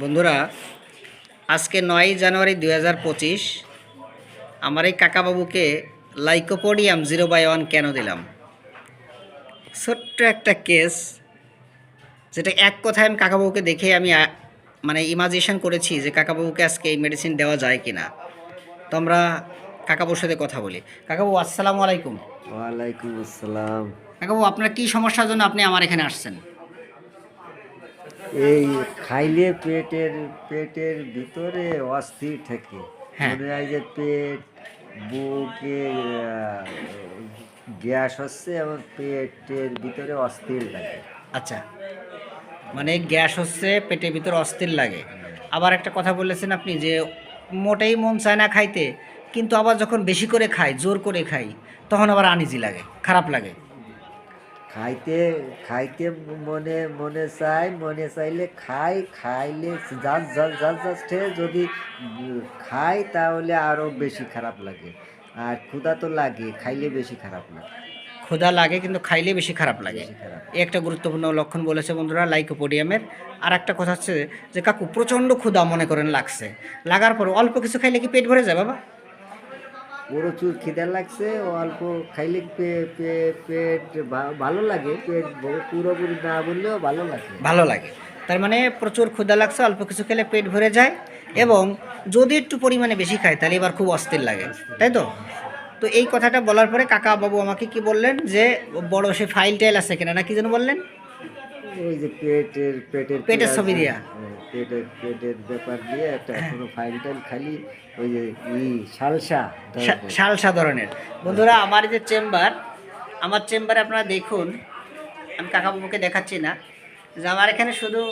বন্ধুরা আজকে নয়ই জানুয়ারি দুই হাজার পঁচিশ আমার এই কাকাবাবুকে লাইকোপোডিয়াম জিরো বাই ওয়ান কেন দিলাম? ছোট্ট একটা কেস যেটা এক কথায় আমি কাকাবাবুকে দেখে আমি মানে ইমাজিনেশন করেছি যে কাকাবাবুকে আজকে এই মেডিসিন দেওয়া যায় কি না তো আমরা কাকাবুর সাথে কথা বলি। কাকাবু আসসালামু আলাইকুম। ওয়ালাইকুম আসসালাম। কাকাবু আপনার কী সমস্যার জন্য আপনি আমার এখানে আসছেন? এই খাইলে পেটের পেটের ভিতরে অস্থির থাকে। হ্যাঁ। মনে হয় যে পেট বুকে গ্যাস হচ্ছে এবং পেটের ভিতরে অস্থির লাগে। আচ্ছা। মানে গ্যাস হচ্ছে পেটের ভিতরে অস্থির লাগে। আবার একটা কথা বলেছেন আপনি যে মোটেই মন চায় না খাইতে কিন্তু আবার যখন বেশি করে খাই জোর করে খাই তখন আবার আনিজি লাগে খারাপ লাগে। খাইতে খাইতে মনে মনে চাই মনে চাইলে খাই খাইলে জাস জাস জাস জাস্টে যদি খাই তাহলে আরও বেশি খারাপ লাগে। আর ক্ষুধা তো লাগে খাইলে বেশি খারাপ লাগে। ক্ষুধা লাগে কিন্তু খাইলে বেশি খারাপ লাগে। একটা গুরুত্বপূর্ণ লক্ষণ বলেছে বন্ধুরা লাইকোপোডিয়ামের। আর একটা কথা হচ্ছে যে কাকু প্রচণ্ড ক্ষুধা মনে করেন লাগছে। লাগার পর অল্প কিছু খাইলে কি পেট ভরে যায় বাবা? প্রচুর খিদে লাগছে, ও অল্প খাইলে পেট ভালো লাগে, পেট পুরোপুরি না বললেও ভালো লাগে। ভালো লাগে। তার মানে প্রচুর ক্ষুদা লাগছে, অল্প কিছু খেলে পেট ভরে যায় এবং যদি একটু পরিমাণে বেশি খায়, তাহলে এবার খুব অস্থির লাগে, তাই তো? তো এই কথাটা বলার পরে কাকা বাবু আমাকে কি বললেন যে, বড় সে ফাইল টাইল আছে কিনা না কি যেন বললেন? ওই যে পেটের পেটের পেটের ছবি? দিয়া? হ্যাঁ, পেটের পেটের ব্যাপার দিয়ে একটা কোনো ফাইল টাইল খালি ওই যে ই সালসা সা- শালসা ধরনের। বন্ধুরা আমার যে চেম্বার আমার চেম্বারে আপনারা দেখুন আমি কাকাবাবুকে দেখাচ্ছি না। যে আমার এখানে শুধু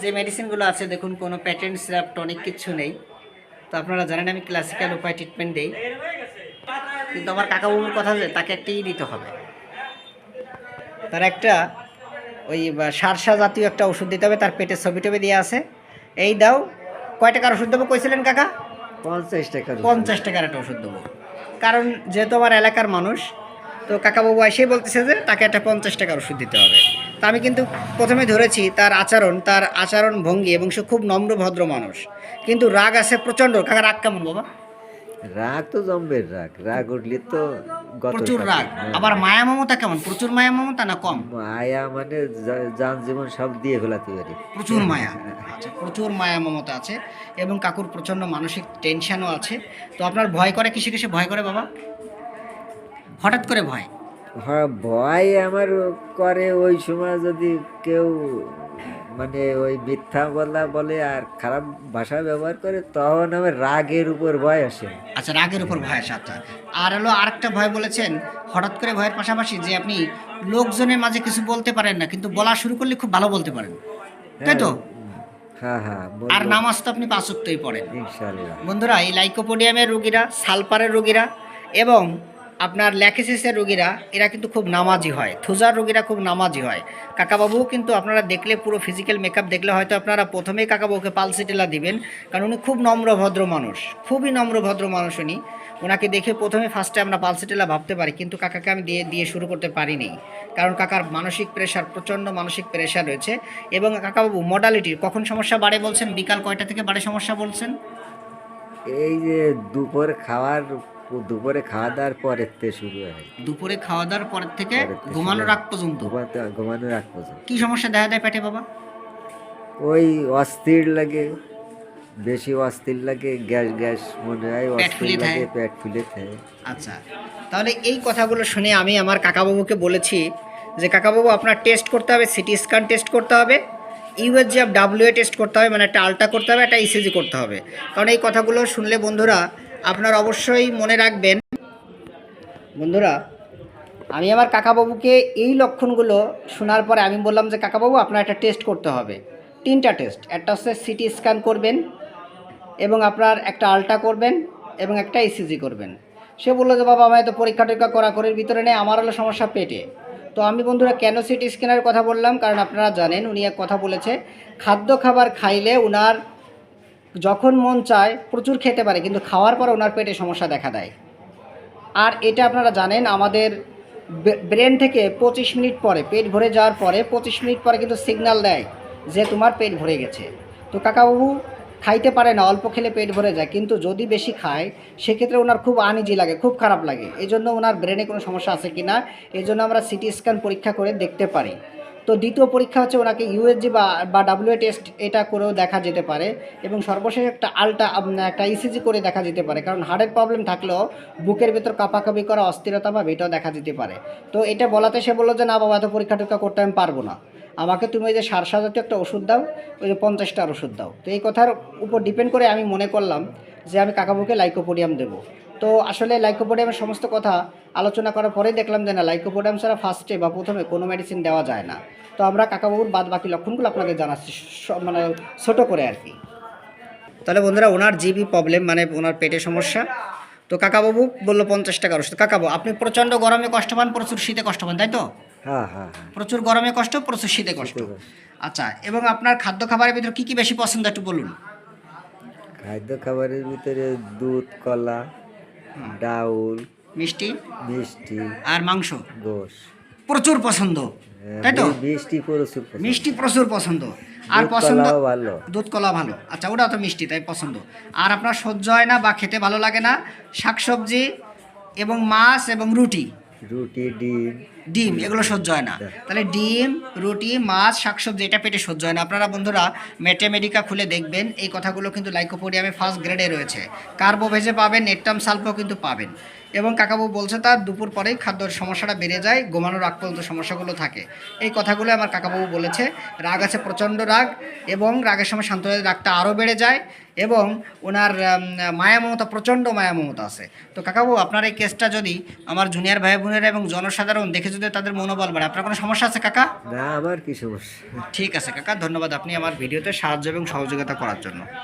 যে মেডিসিনগুলো আছে দেখুন কোনো প্যাটেন্ট সিরাপ টনিক কিচ্ছু নেই। তো আপনারা জানেন আমি ক্লাসিক্যাল উপায় ট্রিটমেন্ট দিই। কিন্তু আমার কাকাবাবুর কথা যে তাকে একটা ই দিতে হবে। তার একটা ওই সারসা জাতীয় একটা ওষুধ দিতে হবে তার পেটের ছবি টবি দিয়ে আছে। এই দাও কয় টাকার ওষুধ দেবো কইছিলেন কাকা? পঞ্চাশ টাকা পঞ্চাশ টাকার একটা ওষুধ দেবো। কারণ যেহেতু আমার এলাকার মানুষ তো কাকাবাবু এসেই বলতেছে যে তাকে একটা পঞ্চাশ টাকার ওষুধ দিতে হবে। তা আমি কিন্তু প্রথমে ধরেছি তার আচরণ তার আচরণ ভঙ্গি এবং সে খুব নম্র ভদ্র মানুষ। কিন্তু রাগ আছে প্রচণ্ড। কাকা রাগ কেমন বাবা? রাগ তো জম্বের রাগ রাগ উঠলে তো প্রচুর রাগ। হ্যাঁ। আবার মায়া মমতা কেমন? প্রচুর মায়া মমতা না কম? মায়া মানে যান জীবন সব দিয়ে ফেলাতে পারি। প্রচুর মায়া আচ্ছা প্রচুর মায়া মমতা আছে এবং কাকুর প্রচণ্ড মানসিক টেনশনও আছে। তো আপনার ভয় করে কিসে কিসে? ভয় করে বাবা? হঠাৎ করে ভয়? হ্যাঁ ভয় আমার করে ওই সময় যদি কেউ মানে ওই মিথ্যা বলা বলে আর খারাপ ভাষা ব্যবহার করে তখন আমার রাগের উপর ভয় আসে। আচ্ছা রাগের উপর ভয় আছে আচ্ছা। আর হলো আরেকটা ভয় বলেছেন হঠাৎ করে ভয়ের পাশাপাশি যে আপনি লোকজনের মাঝে কিছু বলতে পারেন না কিন্তু বলা শুরু করলে খুব ভালো বলতে পারেন। তাই তো? হ্যাঁ হ্যাঁ আর নামাজ তো আপনি পাঁচক্তই পড়েন। বন্ধুরা এই লাইকোপোডিয়ামের রোগীরা সালপারের রোগীরা এবং আপনার ল্যাকেসিসের রোগীরা, এরা কিন্তু খুব নামাজি হয়। থুজার রোগীরা খুব নামাজি হয়। কাকাবাবুও কিন্তু আপনারা দেখলে পুরো ফিজিক্যাল মেকআপ দেখলে হয়তো আপনারা প্রথমেই কাকাবাবুকে পালসিটেলা দিবেন, কারণ উনি খুব নম্র, ভদ্র মানুষ। খুবই নম্র, ভদ্র মানুষ উনি। ওনাকে দেখে প্রথমে ফার্স্টে আমরা পালসিটেলা ভাবতে পারি, কিন্তু কাকাকে আমি দিয়ে দিয়ে শুরু করতে পারিনি। কারণ কাকার মানসিক প্রেশার প্রচণ্ড মানসিক প্রেশার রয়েছে এবং কাকাবাবু মডালিটির কখন সমস্যা বাড়ে বলছেন? বিকাল কয়টা থেকে বাড়ে সমস্যা বলছেন? এই যে দুপুর খাওয়ার দুপুরে খাওয়া দাওয়ার পরের থেকে শুরু হয়। দুপুরে খাওয়া দাওয়ার পর থেকে পরের থেকে ঘুমানোর আগ পর্যন্ত? ঘুমাতে ঘুমানোর আগ পর্যন্ত। কি সমস্যা দেখা দেয় পেটে বাবা? ওই অস্থির লাগে বেশি অস্থির লাগে গ্যাস গ্যাস মনে হয় অস্থির লাগে থাকে? পেট ফুলে থাকে। আচ্ছা তাহলে এই কথাগুলো শুনে আমি আমার কাকাবাবুকে বলেছি যে কাকাবাবু আপনার টেস্ট করতে হবে সিটি স্ক্যান টেস্ট করতে হবে ইউএসজিএফ ডাব্লিউএ টেস্ট করতে হবে মানে একটা আলট্রা করতে হবে একটা ইসিজি করতে হবে। কারণ এই কথাগুলো শুনলে বন্ধুরা আপনার অবশ্যই মনে রাখবেন। বন্ধুরা, আমি আমার কাকাবাবুকে এই লক্ষণগুলো শোনার পরে আমি বললাম যে, কাকাবাবু, আপনার একটা টেস্ট করতে হবে। তিনটা টেস্ট একটা হচ্ছে সিটি স্ক্যান করবেন এবং আপনার একটা আলট্রা করবেন এবং একটা ইসিজি করবেন। সে বলল যে, বাবা আমার তো পরীক্ষা টরীক্ষা করা করে ভিতরে নেই, আমার হলো সমস্যা পেটে। তো আমি বন্ধুরা, কেন সিটি স্ক্যানের কথা বললাম? কারণ আপনারা জানেন, উনি এক কথা বলেছে, খাদ্য খাবার খাইলে উনার যখন মন চায় প্রচুর খেতে পারে, কিন্তু খাওয়ার পর ওনার পেটে সমস্যা দেখা দেয়। আর এটা আপনারা জানেন, আমাদের ব্রেন থেকে পঁচিশ মিনিট পরে, পেট ভরে যাওয়ার পরে পঁচিশ মিনিট পরে কিন্তু সিগন্যাল দেয় যে তোমার পেট ভরে গেছে। তো কাকাবাবু খাইতে পারে না, অল্প খেলে পেট ভরে যায়, কিন্তু যদি বেশি খায়, সেক্ষেত্রে ওনার খুব আনিজি লাগে, খুব খারাপ লাগে। এই জন্য ওনার ব্রেনে কোনো সমস্যা আছে কি না এই জন্য আমরা সিটি স্ক্যান পরীক্ষা করে দেখতে পারি। তো দ্বিতীয় পরীক্ষা হচ্ছে ওনাকে ইউএসজি বা বা ডাব্লিউ টেস্ট এটা করেও দেখা যেতে পারে এবং সর্বশেষ একটা আলটা একটা ইসিজি করে দেখা যেতে পারে। কারণ হার্টের প্রবলেম থাকলেও বুকের ভেতর কাঁপাকাঁপি করা অস্থিরতা বা এটাও দেখা যেতে পারে। তো এটা বলাতে সে বলল যে, না বাবা, এত পরীক্ষা টরীক্ষা করতে আমি পারব না। আমাকে তুমি ওই যে সার সাজাতে একটা ওষুধ দাও, ওই যে পঞ্চাশটার ওষুধ দাও। তো এই কথার উপর ডিপেন্ড করে আমি মনে করলাম যে, আমি কাকাবুকে লাইকোপোডিয়াম দেবো। তো আসলে লাইকোপোডিয়ামের সমস্ত কথা আলোচনা করার পরেই দেখলাম যে না লাইকোপোডিয়াম ছাড়া ফার্স্টে বা প্রথমে কোনো মেডিসিন দেওয়া যায় না। তো আমরা কাকাবাবুর বাদ বাকি লক্ষণগুলো আপনাদের জানাচ্ছি মানে ছোটো করে আর কি। তাহলে বন্ধুরা ওনার জিবি প্রবলেম মানে ওনার পেটের সমস্যা। তো কাকাবাবু বলল পঞ্চাশ টাকার ওষুধ। কাকাবু আপনি প্রচণ্ড গরমে কষ্ট পান প্রচুর শীতে কষ্ট পান তাই তো? হ্যাঁ হ্যাঁ হ্যাঁ। প্রচুর গরমে কষ্ট প্রচুর শীতে কষ্ট। আচ্ছা এবং আপনার খাদ্য খাবারের ভিতরে কী কী বেশি পছন্দ একটু বলুন? খাদ্য খাবারের ভিতরে দুধ কলা। ডাউল মিষ্টি? মিষ্টি আর মাংস? গোশ। প্রচুর পছন্দ হ্যাঁ, তাই তো? মিষ্টি প্রচুর পছন্দ। মিষ্টি প্রচুর পছন্দ। আর পছন্দ ভালো। দুধ কলা ভালো। আচ্ছা ওটা তো মিষ্টি তাই পছন্দ। আর আপনার সহ্য হয় না বা খেতে ভালো লাগে না শাকসবজি এবং মাছ এবং রুটি। রুটি ডিম। ডিম এগুলো সহ্য হয় না। তাহলে ডিম রুটি মাছ শাকসবজি এটা পেটে সহ্য হয় না। আপনারা বন্ধুরা ম্যাটেমেডিকা খুলে দেখবেন। এই কথাগুলো কিন্তু লাইকোপোডিয়ামে ফার্স্ট গ্রেডে রয়েছে। কার্বোভেজে পাবেন নেটটাম সালফও কিন্তু পাবেন। এবং কাকাবু বলছে তার দুপুর পরেই খাদ্যর সমস্যাটা বেড়ে যায় ঘুমানোর আগ পর্যন্ত সমস্যাগুলো থাকে। এই কথাগুলো আমার কাকাবাবু বলেছে। রাগ আছে প্রচণ্ড রাগ এবং রাগের সময় শান্ত রাগটা আরও বেড়ে যায়। এবং ওনার মায়ামমতা মায়া মমতা প্রচণ্ড মায়া মমতা আছে। তো কাকাবু আপনার এই কেসটা যদি আমার জুনিয়র ভাই বোনেরা এবং জনসাধারণ দেখে যদি তাদের মনোবল বাড়ে আপনার কোনো সমস্যা আছে কাকা? না আমার কি সমস্যা? ঠিক আছে কাকা ধন্যবাদ আপনি আমার ভিডিওতে সাহায্য এবং সহযোগিতা করার জন্য।